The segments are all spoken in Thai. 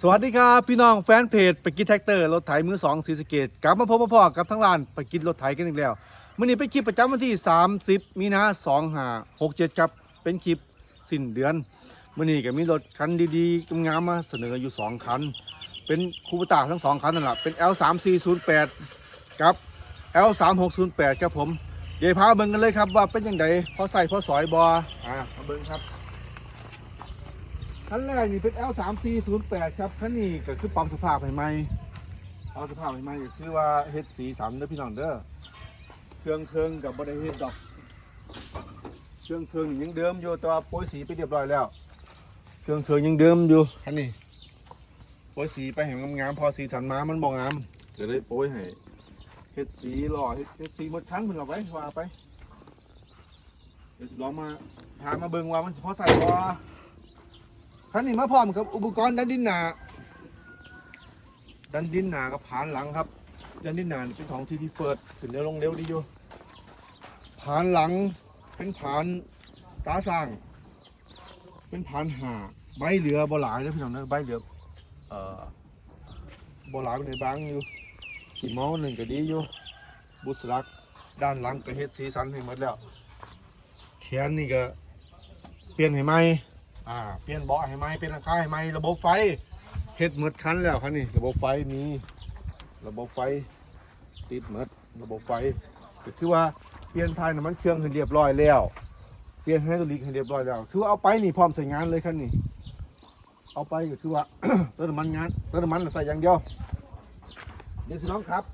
สวัสดีครับ พี่น้องแฟนเพจไปกินแท็กเตอร์รถไถมือสองสีสเกตกลับมาพบพ่อกับทั้งร้านไปกินรถไถกันอีกแล้วมื่อนี้เป็นคลิปประจำวันที่ 30 มีนาสองหาหกเจ็ดครับเป็นคลิปสิ้นเดือนมื่อนี้ก็มีรถคันดีๆงามมาเสนออยู่ 2 คัน เป็นคูปตาทั้ง 2 คันนั่นแหละเป็น L 3 4 0 8 กับ L 3 6 0 8 ครับผมเดี๋ยวพาเบิ่งกันเลยครับว่าเป็นยังไงพอใส่พอสอยบออ่ามาเบิ่งครับ คันแรกนี่เป็น L 3 4 0 8ครับคันนี้ก็คือปรับสภาพใหม่ๆปรับสภาพใหม่ๆก็คือว่าเฮ็ดสีสันเด้อพี่น้องเด้อเครื่องเครื่องกับบริเฮ็ดดอก เครื่องเครื่องนี่ยังเดิมอยู่แต่ว่าโปรยสีไปเรียบร้อยแล้ว เครื่องเครื่องยังเดิมอยู่คันนี้โปรยสีไปให้มันงามๆพอสีสันมามันบ่งามก็เลยโปรยให้เฮ็ดสีหล่อเฮ็ดสีหมดทั้งเพิ่นเอาไว้ว่าไปเดี๋ยวลองมาพามาเบิ่งว่ามันพอใส่บ่ คันนี้มาพร้อมกับอุปกรณ์ดันดินหนา ดันดินหนากับผานหลังครับ ดันดินหนาเป็นของที่ที่เปิดขึ้นเร็วลงเร็วดีอยู่ผานหลังเป็นผานตาสร้าง เป็นผานหาใบเหลือบ่หลายนะพี่น้องนะใบเหลือเอ่อบ่หลายเป็นในบางอยู่ขีเมาหนึ่งก็ดีอยู่บุษรักด้านหลังก็เฮ็ดสีสันให้หมดแล้วแขนนี่ก็เปลี่ยนให้ใหม่ อ่าเปลี่ยนเบาะให้ไหมเปลี่ยนหลังคาให้ไหมระบบไฟเฮ็ดหมดคันแล้วคันนี้ระบบไฟมีระบบไฟติดหมดระบบไฟก็คือว่าเปลี่ยนภายน้ำมันเครื่องให้เรียบร้อยแล้วเปลี่ยนไฮดรอลิกให้เรียบร้อยแล้ว คือเอาไปนี่พร้อมใส่งานเลยคันนี้เอาไปก็คือว่าเติมน้ำมันงานเติมน้ำมันใส่อย่างเดียวเดี๋ยวสิน้องครับ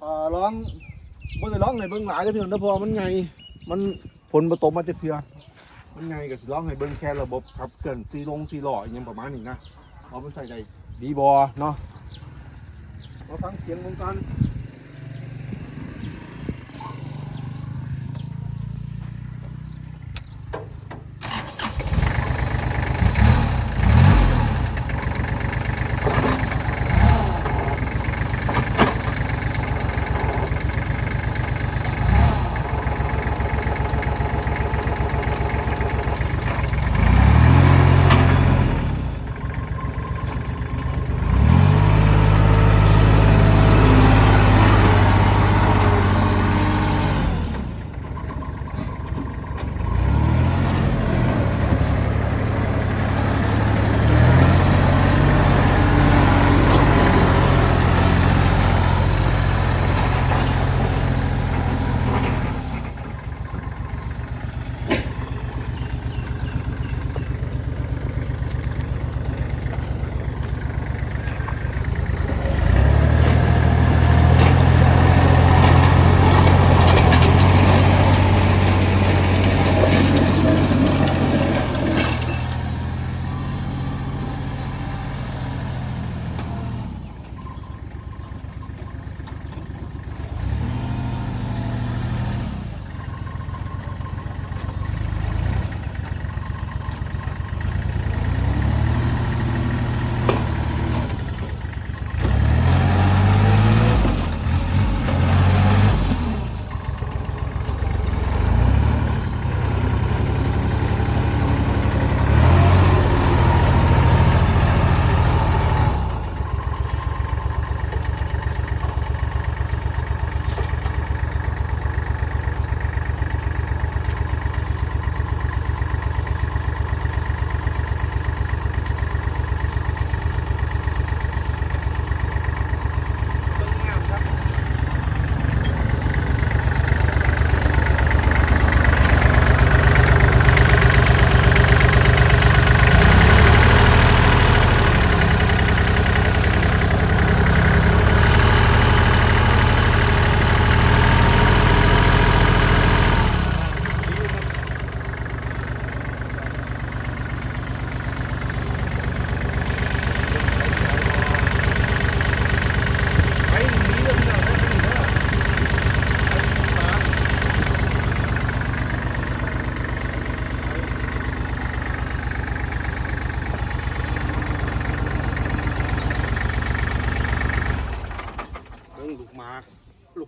เอ่อร้องบ่ได้ร้องให้เบิ่งหลายเลยพี่น้องเด้อพรมันไงมันฝนบ่ตกมาเจะเทื่อ มันไงก็สิร้องให้เบิ่งแค่ระบบขับเคลื่อนซีลงซีหล่ออย่างประมาณนี้นะเอาไปใส่ใจดีบอเนาะมาฟังเสียงวงการ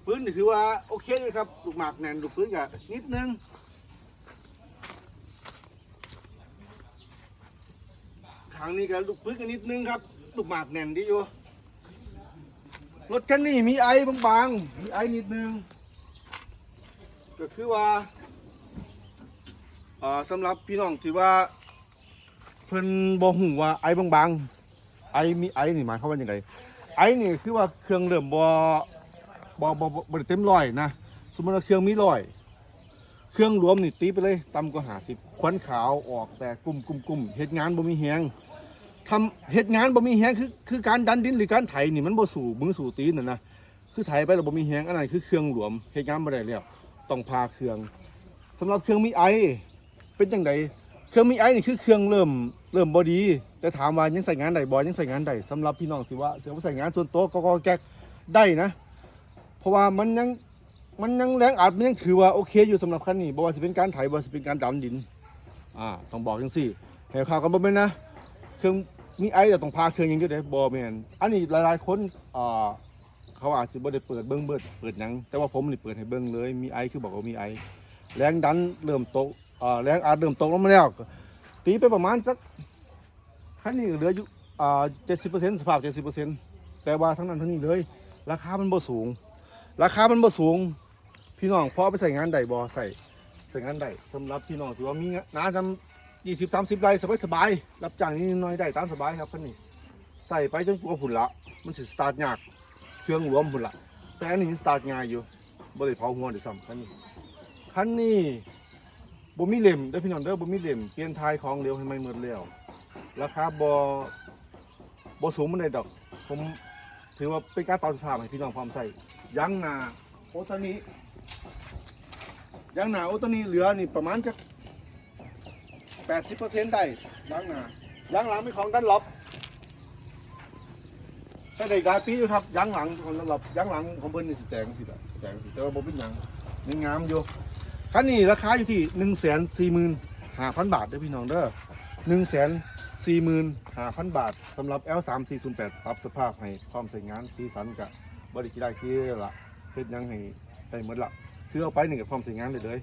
ปืนนี่ถือว่าโอเคเลยครับลูกหมากแน่นลูกปืนก็นิดนึงทางนี้ก็ลูกปึ๊กกันนิดนึงครับ ลูกหมากแน่นดีอยู่รถคันนี้มีไอบางๆมีไอนิดนึงก็คือว่าอ่อสำหรับพี่น้องที่ว่าเพิ่นบ่ฮู้ว่าไอบางๆไอมีไอนี่หมายความว่าจังไดไอนี่คือว่าเครื่องเริ่มบ่ บ่บ่บ่บ่ได้เต็มร้อยนะสมมติว่าเครื่องมีร้อยเครื่องรวมนี่ตีไปเลยต่ำกว่าหาสิบควันขาวออกแต่กลุ่มกลุ่มกลุ่มเหตุงานบ่มีแหงทำเหตุงานบ่มีแหงคือคือการดันดินหรือการไถนี่มันบ่สู่มือสู่ตีนน่ะนะคือไถไปแล้วบ่มีแหงอันนั้นคือเครื่องรวมเหตุงานบ่ได้แล้วต้องพาเครื่องสำหรับเครื่องมีไอเป็นจังไดเครื่องมีไอนี่คือเครื่องเริ่มเริ่มบ่ดี แต่ถามว่ายังใส่งานได้บ่ยังใส่งานได้สำหรับพี่น้องที่ว่าเสือว่าใส่งานส่วนตัวก็ก็แก๊กได้นะ เพราะว่ามันยังมันยังแรงอัดมันยังถือว่าโอเคอยู่สำหรับคันนี้บ่ว่าสิเป็นการไถบ่ว่าสิเป็นการดำดินอ่าต้องบอกจังซี่ให้ข่าวกันบ่แม่นนะเครื่องมีไอเดี๋ยวต้องพาเครื่องยังเดียวได้บ่แม่นอันนี้หลายๆคนอ่าเขาอาจสิบ่ได้เปิดเบิ่งเบิดเปิดหยังแต่ว่าผมนี่เปิดให้เบิ่งเลยมีไอคือบอกว่ามีไอแรงดันเริ่มตกอ่าแรงอัดเริ่มตกลงมาแล้วตีไปประมาณสักคันนี้เหลืออยู่อ่า70%สภาพ 70%แต่ว่าทั้งนั้นทั้งนี้เลย ราคามันบ่สูง ราคามันบ่สูง พี่น้องพอไปใส่งานใดบ่ใส่ใส่งานใดสำหรับพี่น้องที่ว่ามีงานทำยี่สิบสามสิบไร่สบายสบายๆรับจ้างนิดหน้อยได้ตามสบายครับคันนี้ใส่ไปจนกลัวผุนละมันสิสตาร์ทยากเครื่องรวมผุนละแต่อันนี้สตาร์ทง่ายอยู่บ่ได้เผาหัวเดี๋ยวซ้ำคันนี้คันนี้บ่มีเหล่มเด้พี่น้องเด้อบ่มีเหล่มเปลี่ยนทายของเร็วให้ไม่หมดแล้วราคาบ่บ่สูงมันได้ดอกผม ถือว่าเป็นการปรับสภาพให้พี่น้องพร้อมใส่ยางนาโอตานี้ยางนาโอตานี้เหลือนี่ประมาณจะ80%ได้ยางนายางหลังเป็นของดันล็อบแต่ได้หลายปีอยู่ครับยางหลังของดันล็อบยางหลังของเพิ่นนี่สิแจงสิละแจงสิแต่ว่าบ่เป็นหยังยังงามอยู่คันนี้ราคาอยู่ที่145,000บาทเด้อพี่น้องเด้อหนึ่งแสน 45,000 บาทสำหรับ L3408 ปรับสภาพให้พร้อมใช้งานสีสันกับบริกีได้คือละเฮ็ดหยังให้ได้หมดละคือเอาไปหนี่งกับพร้อมใช้งานได้เลย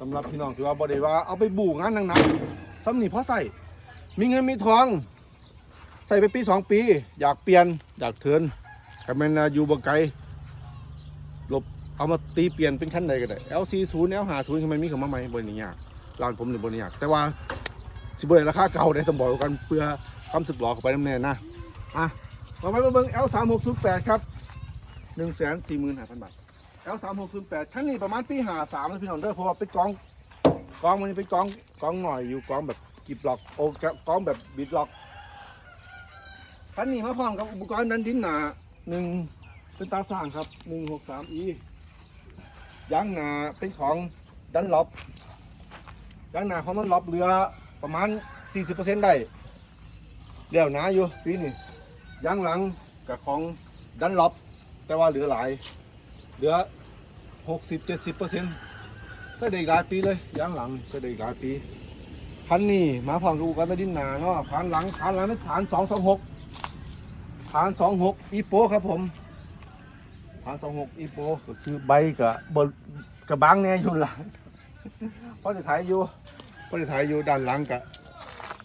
สำหรับพี่น้องที่ว่าบ่ได้ว่าเอาไปบู่งานหนักๆซ้ำนี่พอใส่มีเงินมีทอง ใส่ไปปีสองปี อยากเปลี่ยนอยากเทินก็แมนอยู่บ่ไกลหลบเอามาตีเปลี่ยนเป็นคันใดก็ได้ L40 L50 คือมันมีเข้ามาใหม่บ่นี่ยากร้านผมหนี่บ่นี่ยากแต่ว่า สิบเบราคาเก่าได้ต้องบอกกันเพื่อความสึกหลอกเข้าไปน้ำแน่นะอะมาไปเบิ่ง L 3 6 0 8ครับหนึ่งแสนสี่หมื่นห้าพันบาท L 3 6 0 8คันนี้ประมาณปีหาสามนะพี่น้องเด้อเพราะว่าเป็นกองกองมันเป็นกองกองหน่อยอยู่กองแบบกิบล็อกโอ้กองแบบบิดล็อกคันนี้มาพร้อมกับอุปกรณ์ดันดินหนาหนึ่งเป็นตาสร้างครับหนึ่งหกสามอียางหนาเป็นของดันล็อบยางหนาของมันล็อบเรือ ประมาณ 40%ได้เลี้ยวหนาอยู่ปีนี้ยางหลังกับของดันล็อบแต่ว่าเหลือหลาย เหลือ 60-70%ใส่ได้อีกหลายปีเลยยางหลังใส่ได้อีกหลายปีคันนี้มาพร้อมกับอุปกรณ์ดินหนาเนาะฐานหลังฐานหลังเป็นฐาน226ฐาน26อีโปครับผมฐาน26อีโปก็คือใบกับบกระบังแน่อยู่หลังเพราะจะถ่ายอยู่ เพระจะถ่ายอยู่ด้านหลังกับ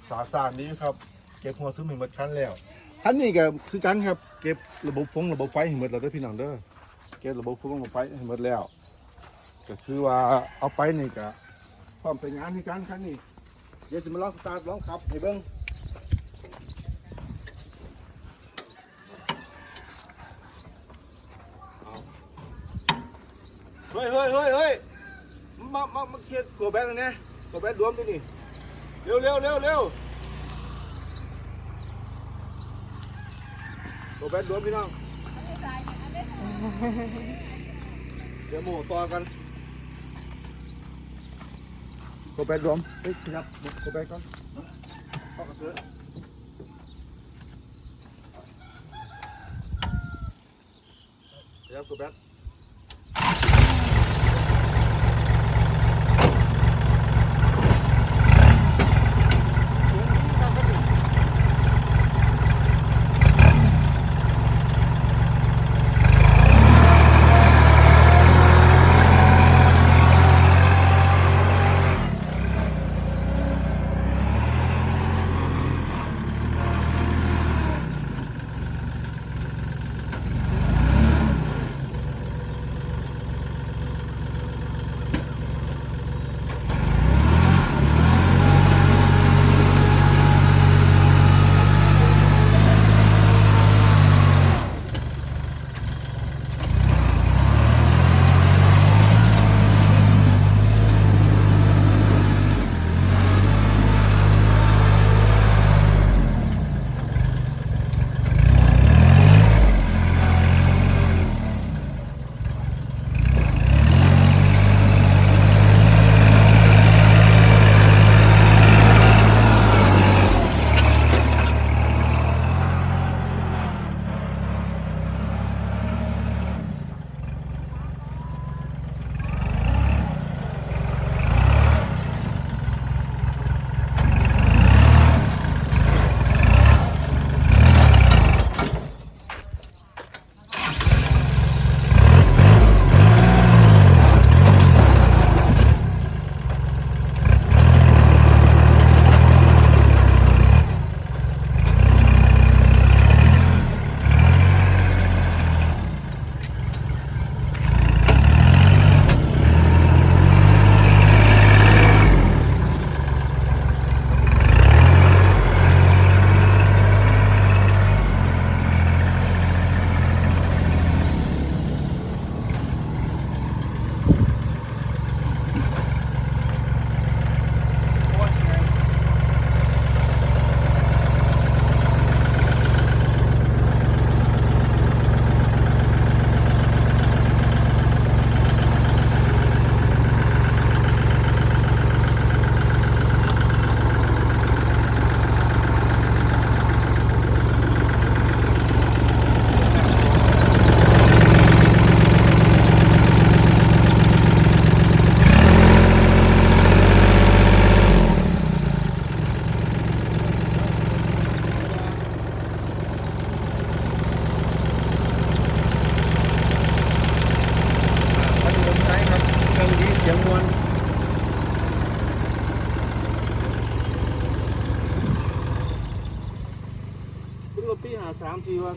สาสานนี้ครับเก็บหัวซุ้มให้หมดคันแล้วคันนี้ก็คือกันครับเก็บระบบฟงระบบไฟให้หมดแล้วเด้วยพี่น้องเด้อเก็บระบบฟงระบบไฟให้หมดแล้ว ก็คือว่าเอาไปนี่ก็พร้อมใช้งานที่กันคันนี้เดี๋ยวจะมาลองสตาร์ทลองขับให้เบิ้งเฮ้ยเฮ้ยเฮ้ยเฮ้ยมามามาเคลียร์ตัวแบงค์ตร งนี้ตัวแบงค์รวมตัวนี้เร็วเร็วเร็วเร็วตัวแบงค์รวมพี่น้อง เดี๋ยวโม่ต่อกันตัวแบงค์รวมเฮ้ยครับตัวแบงค์ก่อนเข้ากระเทือเดี๋ยวตัวแบง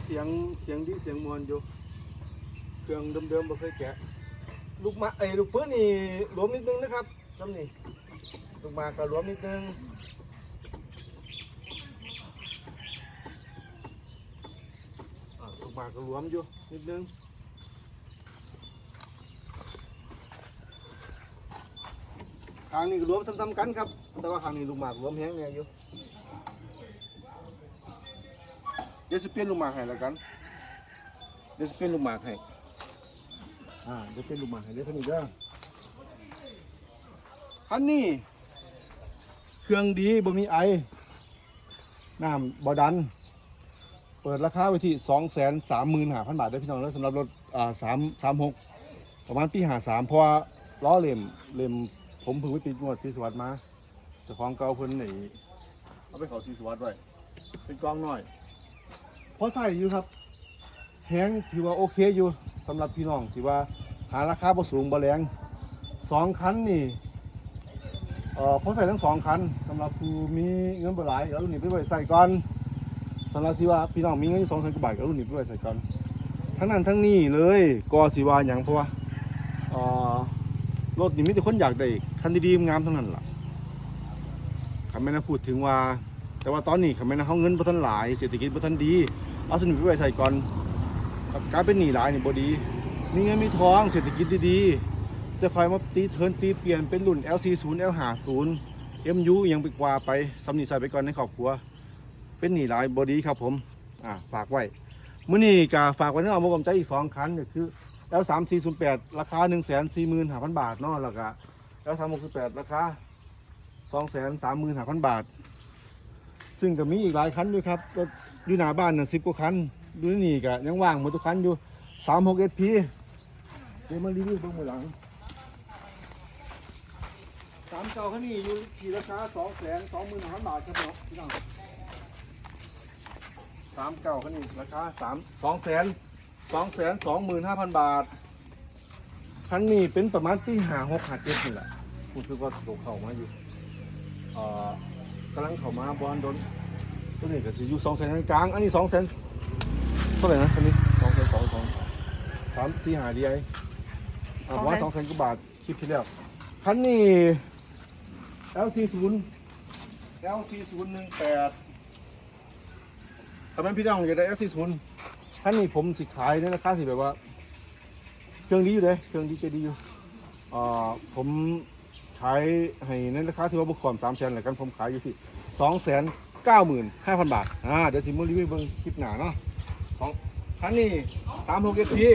เสียงเสียงดีเสียงมวลอยู่ เครื่องเดิมๆบ่เคยแกะ ลูกมาไอ้ลูกปืนนี่รวมนิดนึงนะครับจำนี่ลูกมากก็รวมนิดนึงลูกมากก็รวมอยู่นิดนึงทางนี้ก็รวมซ้ำๆกันครับ แต่ว่าทางนี้ลูกหมากรวมแห้งแน่อยู่ เดี๋ยวจะเปลี่ยนลูกหมากให้แล้วกัน เดี๋ยวจะเปลี่ยนลูกหมากให้ อ่า เดี๋ยวเป็นลูกหมากให้เดี๋ยวเท่านี้เด้อคันนี้ เครื่องดีบ่มีไอ น้ำบ่ดัน เปิดราคาไว้ที่สองแสนสามหมื่นห้าพันบาทได้อพี่น้องแล้วสำหรับรถ อ่าสามสามหกประมาณปีหาสามเพราะว่าล้อเหลี่ยมเหลี่ยมผมเพิ่งไปติดงวดสีสวัสดิ์มาเจ้าของเก่าเพิ่นหนีเอาไปเขาสีสวัสดิ์ไว้เป็นกองหน่อย พอใส่อยู่ครับแฮงถือว่าโอเคอยู่สำหรับพี่น้องที่ว่าหาราคาบ่สูงบ่แรงสองคันนี่เอ่อพอใส่ทั้งสองคันสำหรับผู้มีเงินบ่หลายเอารุ่นนี้ไปไว้ใส่ก่อนสำหรับที่ว่าพี่น้องมีเงินอยู่สองแสนกว่าบาทก็เอารุ่นนี้ไปไว้ใส่ก่อนทั้งนั้นทั้งนี้เลยก็สิว่าหยังเพราะว่าเอ่อรถนี่มีแต่คนอยากได้คันดีๆงามทั้งนั้นล่ะคำแม่นพูดถึงว่า แต่ว่าตอนนี้คำแม่นเฮาเงินบ่ทันหลายเศรษฐกิจบ่ทันดี เอาสนุนไปไว้ใส่ก่อนการเป็นหนีหลายนี่บ่ดีมีเงินมีทองเศรษฐกิจดีๆ จะคอยมาตีเทินตีเปลี่ยนเป็นรุ่น LC0 L50 MU อิหยังไปกว่าไปสำนีใส่ไปก่อนในครอบครัว เป็นหนีหลายบ่ดีครับผมอ่าฝากไว้มื้อนี้ก็ฝากไว้ในเอามากำใจอีก2คันก็คือ L3408 ราคา 145,000 บาทเนาะแล้วก็ L368 ราคา235,000 บาท ซึ่งก็มีอีกหลายคันด้วยครับรถ อยู่หน้าบ้านน่ะสิบกว่าคันดูนี่ก็ยังว่างหมดทุกคันอยู่สามหกเอสพีเดี๋ยวมารีวิวเบื้องหลังสามเก่าคันนี้อยู่ที่ราคาสองแสนสองหมื่นพันบาทครับพี่น้องสามเก่าคันนี้ราคาสามสองแสนสองแสนสองหมื่นห้าพันบาทคันนี้เป็นประมาณปีหาหกห้าเจ็ดนี่แหละรู้สึกว่าตกเข้ามาอยู่เอ่อกำลังเข้ามาบอลโดน ตัวนี้ก็จะอยู่สองแสนกลางๆอันนี้สองแสนเท่าไหร่นะคันนี้สองแสนสองสองสามสี่หาดีไออ่าบอกว่าสองแสนกว่าบาทคลิปที่แล้วคันนี้ LC ศูนย์ LC ศูนย์หนึ่งแปดทำไมพี่น้องอยากได้ LC ศูนย์คันนี้ผมสิขายในราคาสิแบบว่า เครื่องดีอยู่เลยเครื่องดีใจดีอยู่อ่าผมขายให้ในราคาที่ว่าบุคคลสามแสนแหละกันผมขายอยู่ที่สองแสน เก้าหมื่นห้าพันบาทอ่าเดี๋ยวสิมูรีวิวเบิ่งคลิปหนาเนาะสองคันนี้สามหกเอพี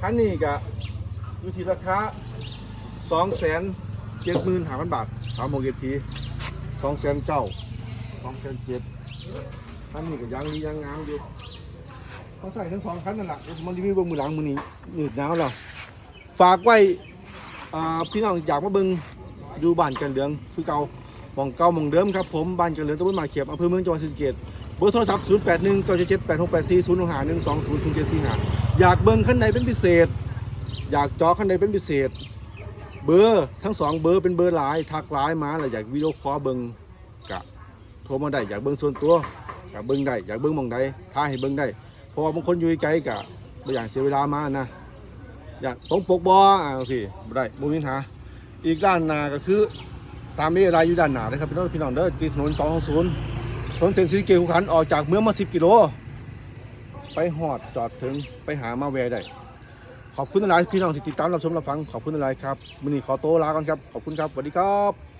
คันนี้ก็อยู่ที่ราคาสองแสนเจ็ดหมื่นห้าพันบาทสามหกเอพีสองแสนเก้าสองแสนเจ็ดคันนี้ก็ยังดียังงามอยู่เขาใส่ทั้งสองคันนั่นแหละเดี๋ยวสิมารีวิวเบิ่งมือหลังมือนี้หนืดหนาวแล้วฝากไว้อ่าพี่น้องอยากมาเบิ่งดูบ้านกันเหลืองคือเก่า มองเก่ามองเดิมครับผมบ้านเจริญตำบลหมาเขียบอำเภอเมืองจังหวัดศรีสะเกษเบอร์โทรศัพท์ 0 8 1 9 7 7 8 6 8 4 0 6 5 1 2 0 0 7 4 5อยากเบิ่งขั้นใดเป็นพิเศษ อยากจอขั้นใดเป็นพิเศษ เบอร์ทั้งสองเบอร์เป็นเบอร์หลายทักไลน์มาแล้วอยากวิดีโอคอลเบิ่งกะโทรมาได้อยากเบิ่งส่วนตัวอยากเบิ่งได้อยากเบิ่งมองใดท้าให้เบิ่งได้เพราะว่าบางคนอยู่ไกลกะบ่อยากเสียเวลามานะอยากตรงปกบอ่าสิได้บ่มีปัญหาอีกด้านหน้าก็คือ สามเมตรอยู่ด้านหน้าเลยครับพี่น้องพี่น้องเด้อติดถนน220ถนนเส้นสีเกตขุขันออกจากเมืองมาสิบกิโล ไปหอดจอดถึงไปหามาแวได้ขอบคุณหลายพี่น้องที่ติดตามรับชมรับฟังขอบคุณหลายครับมือนี้ขอโตวลาก่อนครับขอบคุณครับสวัสดีครับ